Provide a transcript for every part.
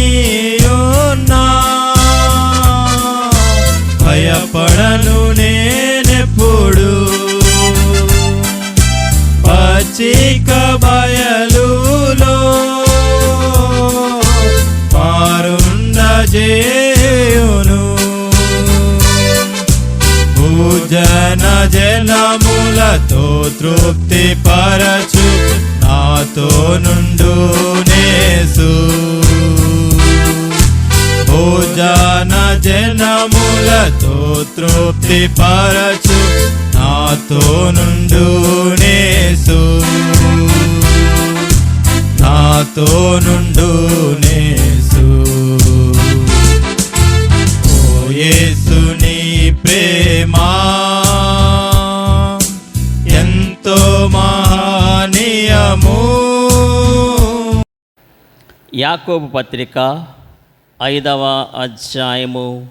మృదువాలెనియున్నా భయపడను నేనెప్పుడు. పచ్చిక బయలులో మారుండ చేయును భూజన జలములతో తృప్తి పరచు నాతో నుండు నేసు భోజన జనములతో తృప్తి పరచు నాతో యాకోబు పత్రిక ఐదవ అధ్యాయము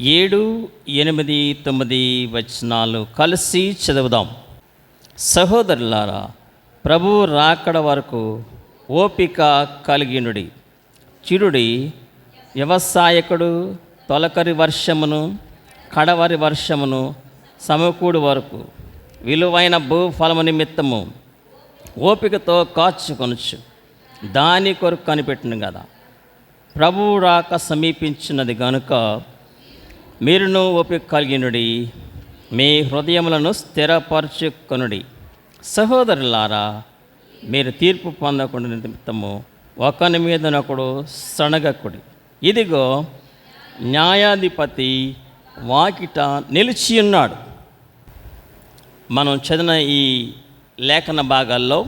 ఏడు ఎనిమిది తొమ్మిది వచనాలు కలిసి చదువుదాం. సహోదరులారా ప్రభు రాకడ వరకు ఓపిక కలిగినుడి. చిరుడి వ్యవసాయకుడు తొలకరి వర్షమును కడవరి వర్షమును సమకూడు వరకు విలువైన భూఫలము నిమిత్తము ఓపికతో కాచుకొనొచ్చు దాని కొరకు కనిపెట్టిన కదా. ప్రభువు రాక సమీపించినది కనుక మీరును ఓపిక కలిగినుడి మీ హృదయములను స్థిరపరచుకొనుడి. సహోదరులారా మీరు తీర్పు పొందకుండా నిమిత్తము ఒకని మీదనొకడు సణగకుడి. ఇదిగో న్యాయాధిపతి వాకిట నిలిచి ఉన్నాడు. మనం చదివిన ఈ లేఖన భాగాల్లో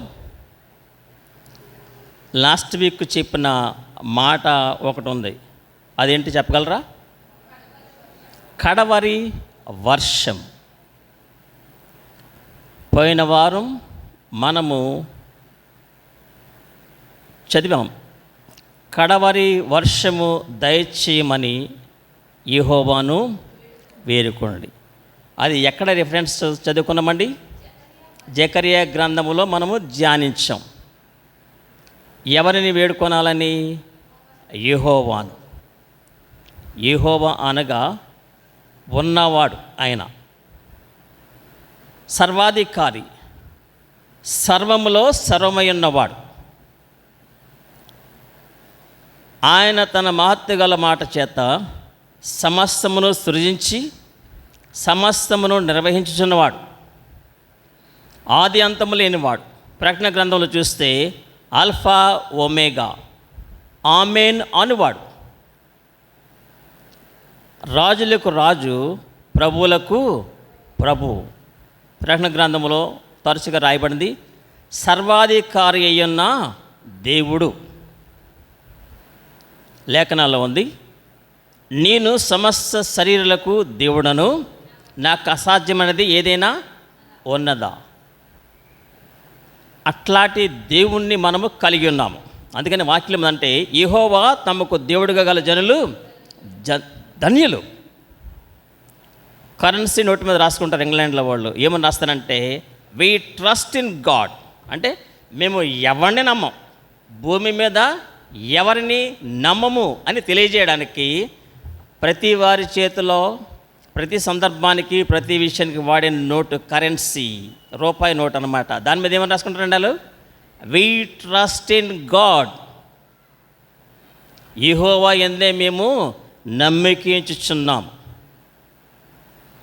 లాస్ట్ వీక్ చెప్పిన మాట ఒకటి ఉంది. అదేంటి చెప్పగలరా? కడవరి వర్షం. పోయిన వారం మనము చదివాం. కడవరి వర్షము దయచేయమని యెహోవాను వేరుకోండి అది ఎక్కడ రిఫరెన్స్ చదువుకున్నామండి? జకరియా గ్రంథములో మనము ధ్యానించాం. ఎవరిని వేడుకొనాలని? యహోవాను. యహోవా అనగా ఉన్నవాడు ఆయన. సర్వాధికారి. సర్వములో సర్వమై ఉన్నవాడు ఆయన తన మహత్తు గల మాట చేత సమస్తమును సృజించి సమస్తమును నిర్వహించుచున్నవాడు. ఆది అంతము లేనివాడు. ప్రకటన గ్రంథంలో చూస్తే ఆల్ఫా ఒమేగా. ఆమెన్ అనువాడు. రాజులకు రాజు ప్రభువులకు ప్రభు. ప్రకటన గ్రంథంలో తరచుగా రాయబడింది సర్వాధికారి అయ్యున్న దేవుడు. లేఖనాల్లో ఉంది నేను సమస్త శరీరాలకు దేవుడను నాకు అసాధ్యమైనది ఏదైనా ఉన్నదా? అట్లాంటి దేవుణ్ణి మనము కలిగి ఉన్నాము. అందుకని వాక్యం అంటే ఇహోవా తమకు దేవుడుగా గల జనులు జ ధన్యులు. కరెన్సీ నోటి మీద రాసుకుంటారు ఇంగ్లాండ్లో వాళ్ళు. ఏమని రాస్తారంటే వీ ట్రస్ట్ ఇన్ గాడ్ అంటే మేము ఎవరిని నమ్మం? భూమి మీద ఎవరిని నమ్మము? అని తెలియజేయడానికి ప్రతి వారి చేతిలో ప్రతి సందర్భానికి ప్రతి విషయానికి వాడే నోటు కరెన్సీ. రూపాయి నోట్ అనమాట దాని మీద ఏమని రాసుకుంటారండి వాళ్ళు we trust in God Jehovah ఎందే మేము నమ్మికించుచున్నాం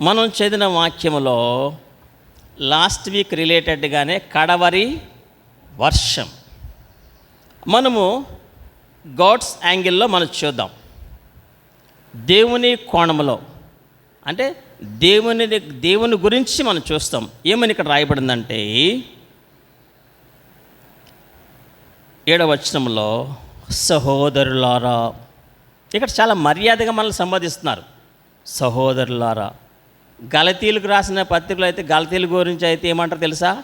మనం చదివిన వాక్యంలో లాస్ట్ వీక్ రిలేటెడ్గానే కడవరి వర్షం. మనము గాడ్స్ యాంగిల్లో మనం చూద్దాం. దేవుని కోణంలో అంటే దేవుని దేవుని గురించి మనం చూస్తాం. ఏమని ఇక్కడ రాయబడిందంటే ఏడవచనంలో సహోదరులారా ఇక్కడ చాలా మర్యాదగా మనల్ని సంబోధిస్తున్నారు. సహోదరులారా గలతీలకు రాసిన పత్రికలు అయితే గలతీల గురించి అయితే ఏమంటారు తెలుసా?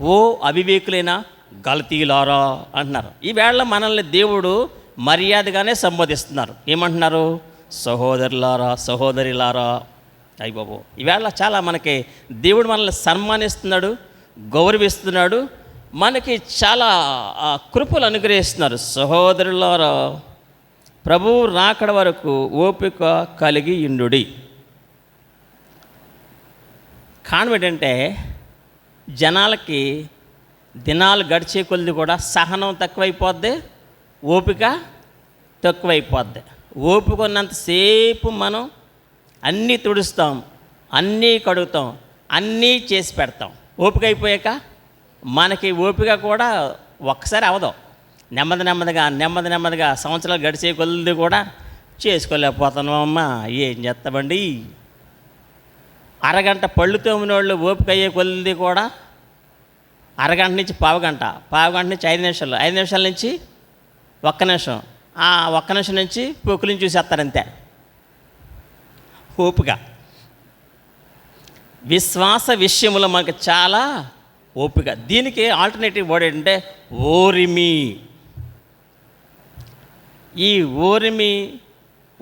ఓ అవివేకులైన గలతీలారా అంటున్నారు. ఈవేళ మనల్ని దేవుడు మర్యాదగానే సంబోధిస్తున్నారు. ఏమంటున్నారు? సహోదరులారా సహోదరిలారా అయ్య బాబు. ఈవేళ చాలా మనకి దేవుడు మనల్ని సన్మానిస్తున్నాడు గౌరవిస్తున్నాడు మనకి చాలా కృపలు అనుగ్రహిస్తున్నారు. సహోదరులారా ప్రభువు రాకడ వరకు ఓపిక కలిగి ఇండుడి కారణం ఏంటంటే జనాలకి దినాలు గడిచే కొద్ది కూడా సహనం తక్కువైపోద్ది ఓపిక తక్కువైపోద్ది. ఓపిక ఉన్నంతసేపు మనం అన్నీ తుడుస్తాం అన్నీ కడుగుతాం అన్నీ చేసి పెడతాం. ఓపిక అయిపోయాక మనకి ఓపిక కూడా ఒక్కసారి అవదు నెమ్మది నెమ్మదిగా నెమ్మది నెమ్మదిగా సంవత్సరాలు గడిచే కొద్ది కూడా చేసుకోలేకపోతున్నామమ్మా. ఏం చేస్తామండి? అరగంట పళ్ళు తోమినోళ్ళు ఓపిక అయ్యే కొద్ది కూడా అరగంట నుంచి పావుగంట పావుగంట నుంచి ఐదు నిమిషాలు ఐదు నిమిషాల నుంచి ఒక్క నిమిషం ఆ ఒక్క నిమిషం నుంచి పొక్కులను చూసేస్తారంతే ఓపిక విశ్వాస విషయంలో మనకు చాలా ఓపిక. దీనికి ఆల్టర్నేటివ్ వర్డ్ ఏంటంటే ఓరిమి. ఈ ఓరిమి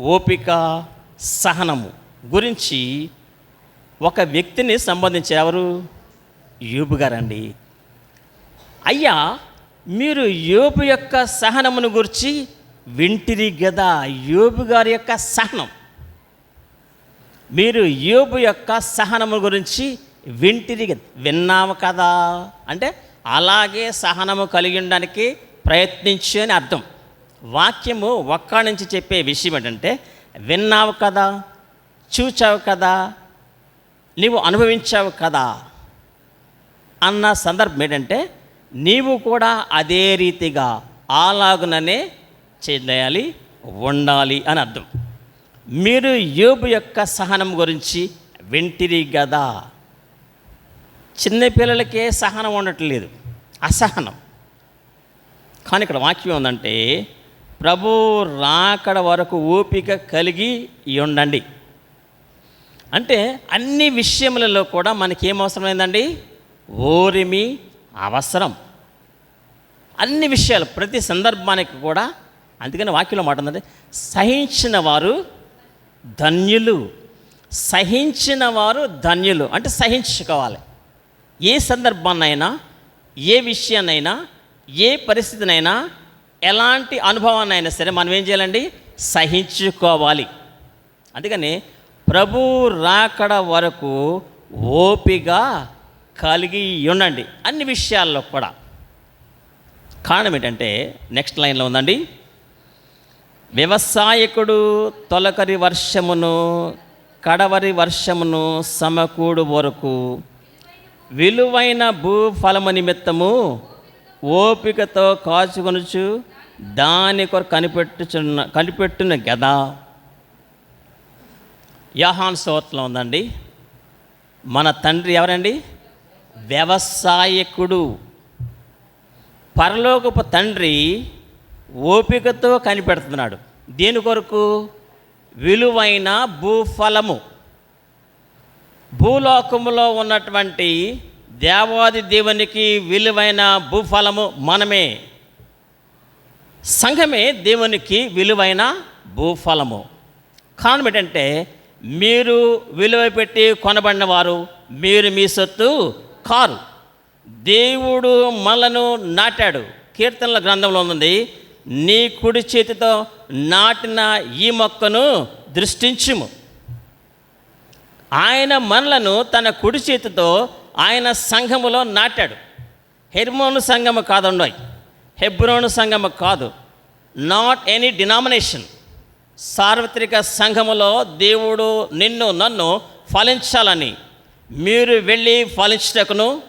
ఓపిక సహనము గురించి ఒక వ్యక్తిని సంబంధించి ఎవరు? యూబు గారండి. అయ్యా మీరు యోబు యొక్క సహనమును గురించి వింటిరి గదా. యోబు గారి యొక్క సహనం. మీరు యోబు యొక్క సహనము గురించి వింటిరి విన్నాము కదా. అంటే అలాగే సహనము కలిగి ఉండడానికి ప్రయత్నించు అని అర్థం. వాక్యము ఒక్క నుంచి చెప్పే విషయం ఏంటంటే విన్నావు కదా చూచావు కదా నీవు అనుభవించావు కదా అన్న సందర్భం ఏంటంటే నీవు కూడా అదే రీతిగా అలాగుననే చేయాలి ఉండాలి అని అర్థం. మీరు యోబు యొక్క సహనం గురించి వింటిరి కదా చిన్నపిల్లలకే సహనం ఉండట్లేదు. అసహనం. కానీ ఇక్కడ వాక్యం ఉందంటే ప్రభు రాకడ వరకు ఓపిక కలిగి ఉండండి. అంటే అన్ని విషయములలో కూడా మనకి ఏం అవసరమైందండి? ఓరిమి అవసరం. అన్ని విషయాలు ప్రతి సందర్భానికి కూడా అందుకని వాక్యంలో మాట ఉందంటే సహించిన వారు ధన్యులు. సహించిన వారు ధన్యులు. అంటే సహించుకోవాలి. ఏ సందర్భాన్నైనా ఏ విషయాన్నైనా ఏ పరిస్థితినైనా ఎలాంటి అనుభవాన్నైనా సరే మనం ఏం చేయాలండి? సహించుకోవాలి. అందుకని ప్రభు రాకడ వరకు ఓపిగా కలిగి ఉండండి. అన్ని విషయాల్లో కూడా. కారణం ఏంటంటే నెక్స్ట్ లైన్లో ఉందండి. వ్యవసాయకుడు తొలకరి వర్షమును కడవరి వర్షమును సమకూడు వరకు విలువైన భూఫలము నిమిత్తము ఓపికతో కాచుకొనుచు దాని కొరకు కనిపెట్టుచున్న కనిపెట్టిన గదా. యహాన్ స్తోత్రం ఉందండి. మన తండ్రి ఎవరండి? వ్యవసాయకుడు. పరలోకపు తండ్రి ఓపికతో కనిపెడుతున్నాడు. దేని కొరకు? విలువైన భూఫలము. భూలోకములో ఉన్నటువంటి దేవాది దేవునికి విలువైన భూఫలము మనమే. సంఘమే దేవునికి విలువైన భూఫలము. కారణం ఏంటంటే మీరు విలువ పెట్టి కొనబడిన వారు మీరు మీ సొత్తు కారు. దేవుడు మనలను నాటాడు. కీర్తనల గ్రంథంలో ఉంది నీ కుడి చేతితో నాటిన ఈ మొక్కను దృష్టించుము. ఆయన మనలను తన కుడి చేతితో ఆయన సంఘములో నాటాడు. హెర్మోను సంఘము కాదండోయ్. హెబ్రోను సంఘము కాదు. నాట్ ఎనీ డినామినేషన్ సార్వత్రిక సంఘములో దేవుడు నిన్ను నన్ను ఫలించాలని. మీరు వెళ్ళి ఫలించుటకును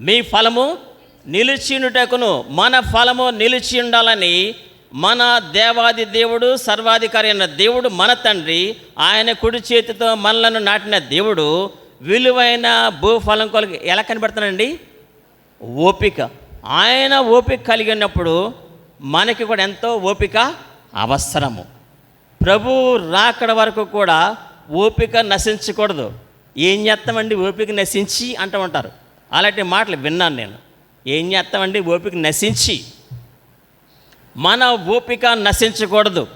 మీ ఫలము నిలిచినుటకును మన ఫలము నిలిచి ఉండాలని మన దేవాది దేవుడు సర్వాధికారి అయిన దేవుడు మన తండ్రి ఆయన కుడి చేతితో మనలను నాటిన దేవుడు విలువైన భూఫలం కొలకి ఎలా కనబడుతున్నాడండి? ఓపిక. ఆయన ఓపిక కలిగి ఉన్నప్పుడు మనకి కూడా ఎంతో ఓపిక అవసరము. ప్రభు రాకడ వరకు కూడా ఓపిక నశించకూడదు. ఏం చేస్తామండి? ఓపిక నశించి అంటూ ఉంటారు. అలాంటి మాటలు విన్నాను నేను. ఏం చేస్తామండి? ఓపిక నశించి. మన ఓపిక నశించకూడదు.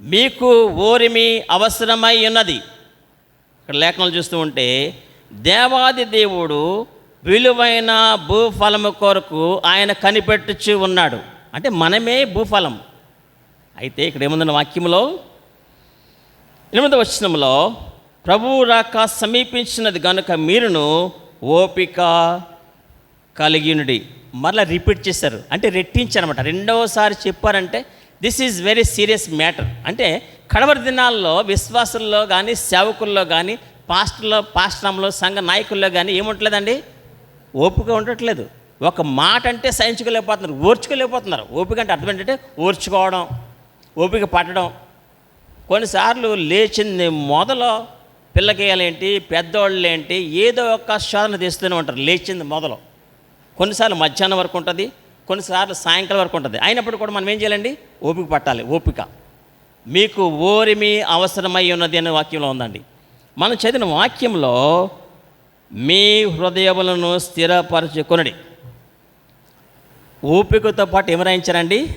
మీకు ఓరిమి అవసరమై ఉన్నది. ఇక్కడ లేఖనాలు చూస్తూ ఉంటే దేవాది దేవుడు విలువైన భూఫలము కొరకు ఆయన కనిపెట్టుచు ఉన్నాడు. అంటే మనమే భూఫలం. అయితే ఇక్కడ ఏముందన్న వాక్యంలో? ఎనిమిది వచనంలో ప్రభువు రాక సమీపించినది గనుక మీరును ఓపిక కలిగినుడి మరలా రిపీట్ చేశారు. అంటే రెట్టించారనమాట రెండవసారి చెప్పారంటే this is very serious matter అంటే కడవరి దినాల్లో విశ్వాసుల్లో కానీ సేవకుల్లో కానీ పాస్టర్లో పాస్టరంలో సంఘ నాయకుల్లో కానీ ఏముంటలేదండి? ఓపిక ఉండట్లేదు. ఒక మాట అంటే సహించుకోలేకపోతున్నారు ఓర్చుకోలేకపోతున్నారు. ఓపిక అంటే అర్థం ఏంటంటే ఓర్చుకోవడం ఓపిక పట్టడం. కొన్నిసార్లు లేచింది మొదలు పిల్లకేయాలేంటి పెద్దవాళ్ళు ఏంటి ఏదో ఒక శోధన తీస్తూనే ఉంటారు. లేచింది మొదలు. కొన్నిసార్లు మధ్యాహ్నం వరకు ఉంటుంది కొన్నిసార్లు సాయంకాలం వరకు ఉంటుంది. అయినప్పుడు కూడా మనం ఏం చేయాలండి? ఓపిక పట్టాలి ఓపిక. మీకు ఓరిమి అవసరమై ఉన్నది అనే వాక్యంలో ఉందండి. మనం చదివిన వాక్యంలో మీ హృదయములను స్థిరపరచుకొనడి. ఓపికతో పాటు ఏమి రాయించారండి?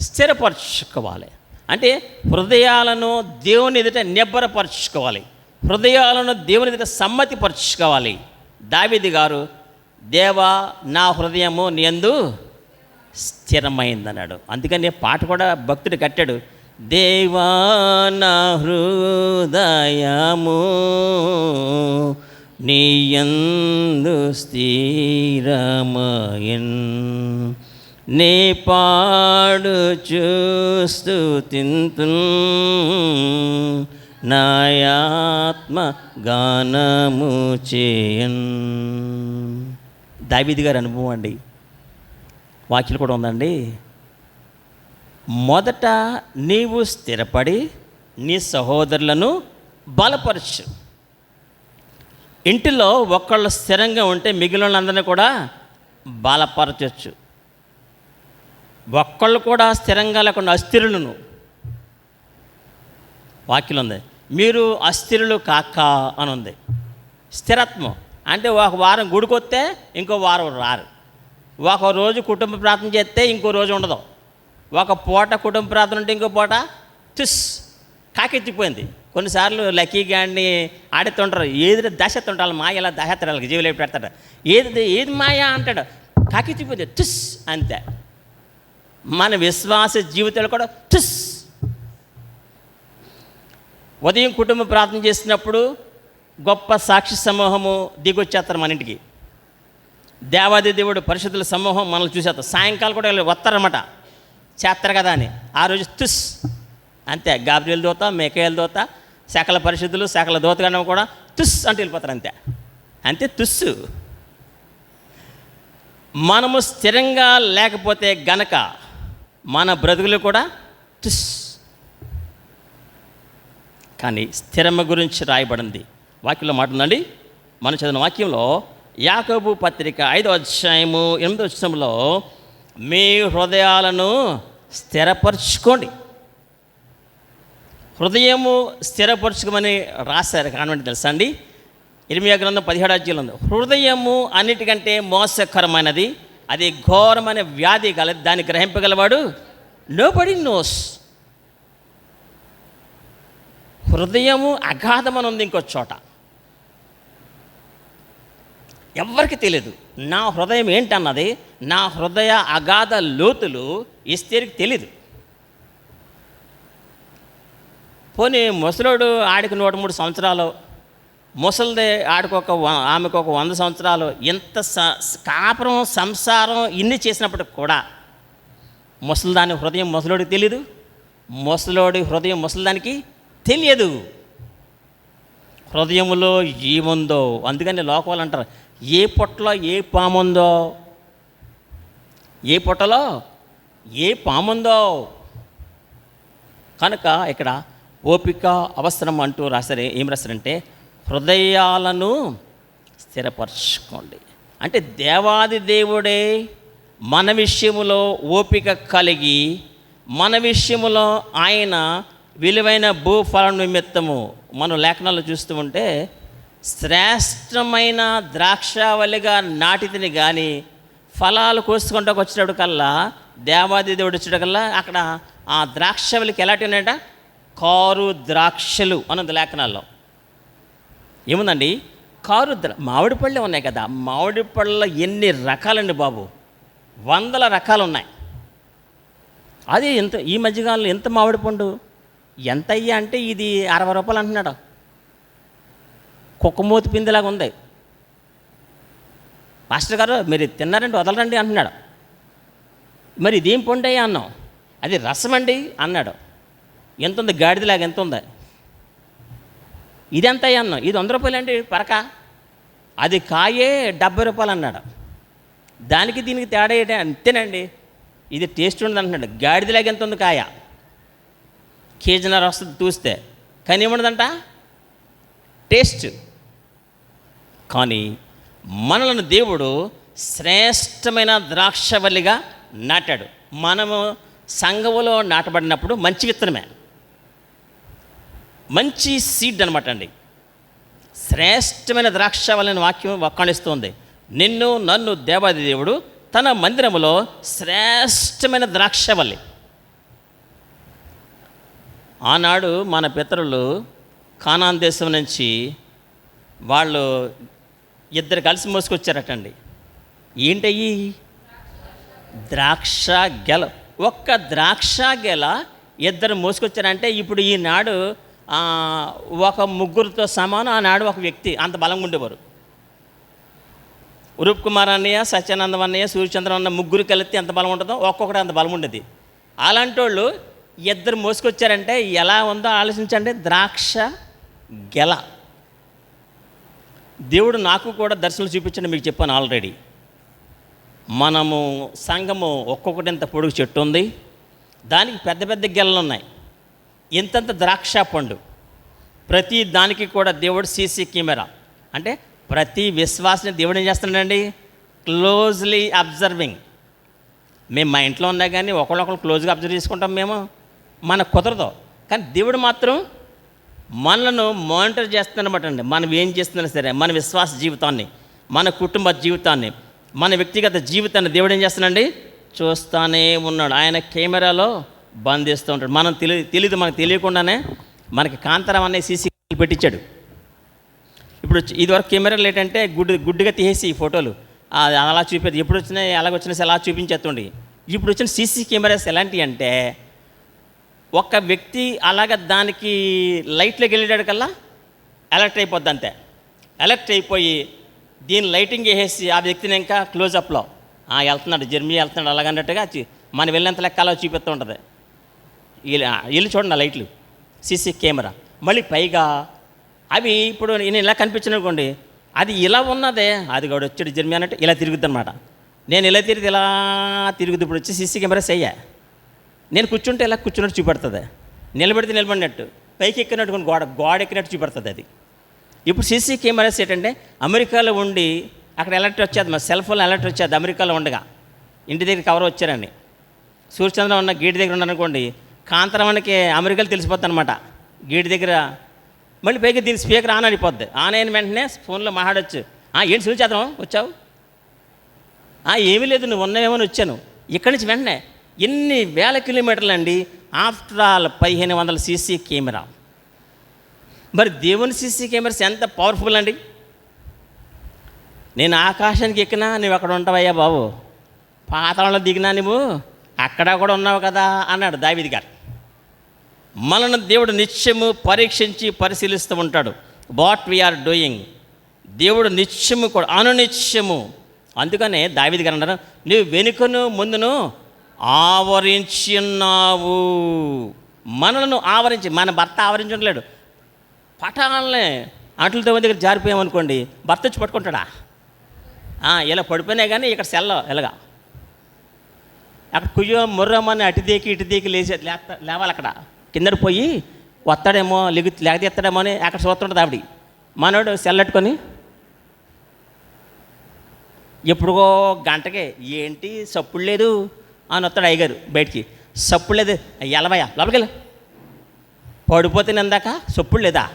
స్థిరపరచుకోవాలి. అంటే హృదయాలను దేవుని ఎదుట నిబ్బరపరచుకోవాలి. హృదయాలను దేవుని సమ్మతి సమ్మతిపరచుకోవాలి దావిది గారు దేవా నా హృదయము నీ యందు స్థిరమైందన్నాడు. అందుకని పాట కూడా భక్తుడు కట్టాడు దేవా నా హృదయము నీయందు స్థిరమయన్. నీ పాడు చూస్తూ తింతు నాయాత్మ గానము చేయన్ దావిది గారి అనుభవం అండి. వాక్యలు కూడా ఉందండి. మొదట నీవు స్థిరపడి నీ సహోదరులను బలపరచు. ఇంటిలో ఒకళ్ళు స్థిరంగా ఉంటే మిగిలిన కూడా బలపరచచ్చు. ఒక్కళ్ళు కూడా స్థిరంగా లేకుండా అస్థిరులను. వాక్యం ఉంది. మీరు అస్థిరులు కాక అని ఉంది స్థిరత్వం. అంటే ఒక వారం గుడికొస్తే ఇంకో వారం రారు. ఒక రోజు కుటుంబ ప్రార్థన చేస్తే ఇంకో రోజు ఉండదు. ఒక పూట కుటుంబ ప్రార్థన ఉంటే ఇంకో పూట తుస్ కాకెత్తిపోయింది కొన్నిసార్లు లక్కీ గాడిని ఆడుతుంటారు ఏది దశ తుంటాలి మాయ ఇలా దశ జీవులు పెడతాడు ఏది ఏది మాయ అంటాడు. కాకెత్తిపోయింది తుస్ అంతే. మన విశ్వాస జీవితాలు కూడా తుస్ ఉదయం కుటుంబ ప్రార్థన చేసినప్పుడు గొప్ప సాక్షి సమూహము దిగొచ్చేస్తారు మన ఇంటికి. దేవాది దేవుడు పరిశుద్ధుల సమూహం మనల్ని చూసేస్తారు. సాయంకాలం కూడా వీళ్ళు చేస్తారు కదా అని. ఆ రోజు తుస్. అంతే. గాబ్రియల్ దోత మేకయల్ దోత సకల పరిశుద్ధులు సకల దోతగణం కూడా తుస్ అంటే వెళ్ళిపోతారు అంతే. అంతే తుస్సు. మనము స్థిరంగా లేకపోతే గనక మన బ్రతుకులు కూడా తుస్. కానీ స్థిరమ గురించి రాయబడింది. వాక్యంలో మాట ఉందండి? మనం చదివిన వాక్యంలో యాకబు పత్రిక ఐదో అధ్యాయము ఎనిమిదో అధ్యాయంలో మీ హృదయాలను స్థిరపరచుకోండి. హృదయము స్థిరపరచుకోమని రాశారు. కానివ్వండి తెలుసా అండి? ఇరిమియా గ్రంథం పదిహేడు అధ్యాయులు ఉంది. హృదయము అన్నిటికంటే మోసకరమైనది అది ఘోరమైన వ్యాధి గల దాన్ని గ్రహింపగలవాడు నోబడి నోస్. హృదయము అగాధమని ఉంది ఇంకో చోట. ఎవరికి తెలియదు నా హృదయం ఏంటన్నది? నా హృదయ అగాధ లోతులు ఇస్తేరికి తెలియదు పోనీ ముసలోడు ఆడికి నూట మూడు సంవత్సరాలు ముసలిదే ఆడికి ఒక ఆమెకు ఒక వంద సంవత్సరాలు ఇంత స- కాపురం సంసారం ఇన్ని చేసినప్పటికి కూడా ముసలిదాని హృదయం ముసలోడికి తెలియదు ముసలోడి హృదయం ముసలిదానికి తెలియదు. హృదయములో ఏముందో అందుకని లోకవాళ్ళు అంటారు ఏ పొట్టలో ఏ పాముందో? ఏ పొట్టలో ఏ పాముందో? కనుక ఇక్కడ ఓపిక అవసరం అంటూ రాశారు ఏం రాశారంటే హృదయాలను స్థిరపరచుకోండి. అంటే దేవాది దేవుడే మన విషయంలో ఓపిక కలిగి మన విషయములో ఆయన విలువైన భూఫల నిమిత్తము మనం లేఖనాలు చూస్తూ ఉంటే శ్రేష్టమైన ద్రాక్షావళిగా నాటితిని కానీ ఫలాలు కోసుకుంటూ వచ్చినప్పుడు కల్లా దేవాది దేవుడు వచ్చేటకల్లా అక్కడ ఆ ద్రాక్షవల్లికి ఎలాంటి ఉన్నాయట? కారు ద్రాక్షలు అన్నది లేఖనాల్లో. ఏముందండి? కారు ద్రా మామిడి పళ్ళే ఉన్నాయి కదా మామిడి పళ్ళ ఎన్ని రకాలండి బాబు? వందల రకాలు ఉన్నాయి అది ఎంత ఈ మధ్యకాలంలో ఎంత మామిడి పండు? ఎంత అయ్యా అంటే ఇది అరవై రూపాయలు అంటున్నాడు. కుక్కమూతి పిందిలాగా ఉంది. మాస్టర్ గారు మీరు తిన్నారండి వదలరండి అంటున్నాడు. మరి ఇదేం పండు అయ్యా అన్నాం అది రసం అండి అన్నాడు. ఎంత ఉంది గాడిదలాగా ఎంత ఉంది ఇది ఎంత అయ్యా అన్నాం ఇది వంద రూపాయలు అండి పరక? అది కాయే డెబ్బై రూపాయలు అన్నాడు. దానికి దీనికి తేడా ఏంటి? అంతేనండి. ఇది టేస్ట్ ఉంది అంటున్నాడు. గాడిదలాగా ఎంత ఉంది కాయ? కేజీన్నర వస్తుంది చూస్తే. కానీ ఏముండదంట? టేస్ట్. కానీ మనలను దేవుడు శ్రేష్టమైన ద్రాక్షవల్లిగా నాటాడు. మనము సంఘములో నాటబడినప్పుడు మంచి విత్తనమే. మంచి సీడ్ అనమాట అండి. శ్రేష్టమైన ద్రాక్షవల్లిని వాక్యం వక్కాణిస్తుంది. నిన్ను నన్ను దేవాది దేవుడు తన మందిరములో శ్రేష్టమైన ద్రాక్షవల్లి. ఆనాడు మన పితరులు కానాన్ దేశం నుంచి వాళ్ళు ఇద్దరు కలిసి మోసుకొచ్చారటండి. ఏంటయ్యి ద్రాక్ష గెల. ఒక్క ద్రాక్ష గెల ఇద్దరు మోసుకొచ్చారంటే ఇప్పుడు ఈనాడు ఒక ముగ్గురితో సమానం ఆనాడు ఒక వ్యక్తి అంత బలంగా ఉండేవారు. రూప్ కుమార్ అన్నయ్య సత్యానందం అన్నయ్య సూర్యచంద్ర అన్న ముగ్గురు కలిస్తే ఎంత బలం ఉంటుందో ఒక్కొక్కటి అంత బలం ఉండేది. అలాంటి వాళ్ళు ఇద్దరు మోసుకొచ్చారంటే ఎలా ఉందో ఆలోచించండి. ద్రాక్ష గెల. దేవుడు నాకు కూడా దర్శనం చూపించండి మీకు చెప్పాను ఆల్రెడీ. మనము సంఘము ఒక్కొక్కటి ఇంత పొడుగు చెట్టు ఉంది. దానికి పెద్ద పెద్ద గెలలు ఉన్నాయి. ఇంతంత ద్రాక్ష పండు. ప్రతి దానికి కూడా దేవుడు సీసీ కెమెరా. అంటే ప్రతి విశ్వాసని దేవుడు ఏం చేస్తున్నాడండి? Closely observing. మేము మా ఇంట్లో ఉన్నా కానీ ఒకళ్ళొకరు క్లోజ్గా అబ్జర్వ్ చేసుకుంటాం మేము. మనకు కుదరదు. కానీ దేవుడు మాత్రం మనలను మానిటర్ చేస్తున్నమాట అండి. మనం ఏం చేస్తున్నా సరే మన విశ్వాస జీవితాన్ని మన కుటుంబ జీవితాన్ని మన వ్యక్తిగత జీవితాన్ని దేవుడు ఏం చేస్తున్నాడండి? చూస్తానే ఉన్నాడు. ఆయన కెమెరాలో బంధిస్తూ ఉంటాడు. మనం తెలి తెలియదు మనకు తెలియకుండానే మనకి కాంతరం అనే సీసీ పెట్టించాడు. ఇప్పుడు ఇదివరకు కెమెరాలు ఏంటంటే గుడ్డు గుడ్డుగా తీసేసి ఈ ఫోటోలు. అలా చూపేది. ఎప్పుడు వచ్చినాయి ఎలాగ వచ్చినా అలా చూపించేస్తుండే. ఇప్పుడు వచ్చిన సీసీ కెమెరాస్ ఎలాంటివి అంటే ఒక వ్యక్తి అలాగ దానికి లైట్లోకి వెళ్ళేటాడు కల్లా అలర్ట్ అయిపోద్ది అంతే. అలర్ట్ అయిపోయి దీని లైటింగ్ వేసేసి ఆ వ్యక్తిని ఇంకా క్లోజప్లో వెళ్తున్నాడు జర్మనీ వెళ్తున్నాడు అలాగన్నట్టుగా మనం వెళ్ళినంత లెక్క అలా చూపిస్తూ ఉంటుంది. వీళ్ళు చూడండి లైట్లు సీసీ కెమెరా. మళ్ళీ పైగా అవి ఇప్పుడు నేను ఇలా కనిపించిననుకోండి అది ఇలా ఉన్నదే అది కూడా వచ్చాడు జర్మీ అన్నట్టు ఇలా తిరుగుద్ది అనమాట నేను ఇలా తిరిగి ఇలా తిరుగుద్ది ఇప్పుడు వచ్చి సీసీ కెమెరా చెయ్యా నేను కూర్చుంటే ఇలా కూర్చున్నట్టు చూపెడుతుంది? నిలబెడితే నిలబడినట్టు. పైకి ఎక్కినట్టు కొన్ని గోడ గోడ ఎక్కినట్టు చూపెడుతుంది అది. ఇప్పుడు సీసీ కెమెరాస్ ఏంటంటే అమెరికాలో ఉండి అక్కడ ఎలర్ట్ వచ్చేది మా సెల్ ఫోన్ ఎలర్ట్ వచ్చేది అమెరికాలో ఉండగా. ఇంటి దగ్గర కవర్ వచ్చారని. సూర్యచంద్రం ఉన్న గేటు దగ్గర ఉన్నారనుకోండి కాంతరమణకి అమెరికాలో తెలిసిపోద్ది అనమాట దగ్గర మళ్ళీ పైకి దీని స్పీకర్ ఆన్ అయిపోద్ది. ఆన్ అయిన వెంటనే ఫోన్లో మాట్లాడొచ్చు. "ఆ, ఏంటి సూర్యచంద్రం వచ్చావు? "ఆ, ఏమీ లేదు నువ్వు ఉన్నావేమో అని వచ్చాను. ఇక్కడి నుంచి వెంటనే ఎన్ని వేల కిలోమీటర్లు అండి ఆఫ్టర్ ఆల్ పదిహేను వందల సీసీ కెమెరా. మరి దేవుని సీసీ కెమెరాస్ ఎంత పవర్ఫుల్ అండి? నేను ఆకాశానికి ఎక్కినా నువ్వు అక్కడ ఉంటావయ్యా బాబు. పాతాళంలో దిగినా నువ్వు అక్కడ కూడా ఉన్నావు కదా అన్నాడు దావిది గారు. మనను దేవుడు నిత్యము పరీక్షించి పరిశీలిస్తూ ఉంటాడు. వాట్ వీఆర్ డూయింగ్ దేవుడు నిత్యము కూడా అనునిత్యము. అందుకనే దావిది గారు అన్నారు నువ్వు వెనుకను ముందును ఆవరించున్నావు మనలను ఆవరించి మన భర్త ఆవరించలేడు పటాలనే అంట్లతో దగ్గర జారిపోయామనుకోండి భర్త వచ్చి పట్టుకుంటాడా? ఇలా పడిపోయినా కానీ ఇక్కడ సెల్ల ఇలాగా. అక్కడ కుయ్యో ముర్రమని అటు దేకి ఇటు దేకి లేచి లేవాలి అక్కడ. కిందకి పోయి వస్తాడేమో లిగు లేకపోతే అని అక్కడ చూస్తుంటుంది ఆవిడ. మనోడు సెల్లెట్టుకొని ఎప్పుడుగో గంటకే ఏంటి సప్పుడు లేదు అని వస్తాడు అయ్యగారు బయటికి. సప్పుడు లేదు. ఎలవయ్యా లోపలికి పడిపోతే ఇందాక సప్పుడు లేదా?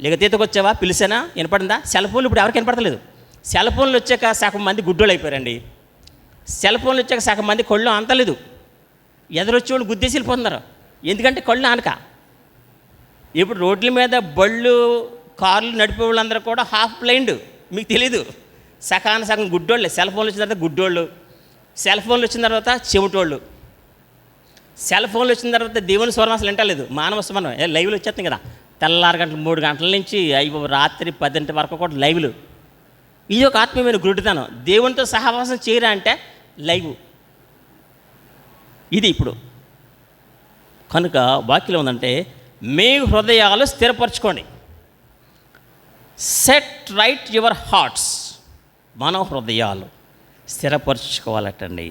లేకతీతకు వచ్చావా? పిలిచానా? వినపడిందా? సెల్ ఫోన్లు ఇప్పుడు ఎవరికి వినపడతలేదు. సెల్ ఫోన్లు వచ్చాక సగం మంది గుడ్డోళ్ళు అయిపోయారండి. సెల్ ఫోన్లు వచ్చాక సగం మంది కళ్ళు అంతలేదు. ఎదురొచ్చే వాళ్ళు గుద్దేసి వెళ్ళిపోతున్నారు. ఎందుకంటే కళ్ళు ఆనక. ఇప్పుడు రోడ్ల మీద బళ్ళు కార్లు నడిపే వాళ్ళందరూ కూడా హాఫ్ బ్లైండ్. మీకు తెలీదు. సకాన సగం గుడ్డోళ్ళే. సెల్ ఫోన్లు వచ్చిన తర్వాత గుడ్డోళ్ళు. సెల్ ఫోన్లు వచ్చిన తర్వాత చెవిటోళ్ళు సెల్ ఫోన్లు వచ్చిన తర్వాత దేవుని స్వరం అసలు వింటలేదు. మానవ స్వరం. లైవ్లు వచ్చేస్తాం కదా. తెల్లారు గంటలు మూడు గంటల నుంచి అయ్యో రాత్రి పదింటి వరకు కూడా లైవ్లు. ఇది ఒక ఆత్మీయమైన గురుడితనం. దేవునితో సహవాసం చేయరా అంటే లైవ్. ఇది ఇప్పుడు. కనుక వాక్యం ఉందంటే మీ హృదయాలు స్థిరపరచుకోండి. సెట్ రైట్ యువర్ హార్ట్స్ మన హృదయాలు. స్థిరపరచుకోవాలటండి.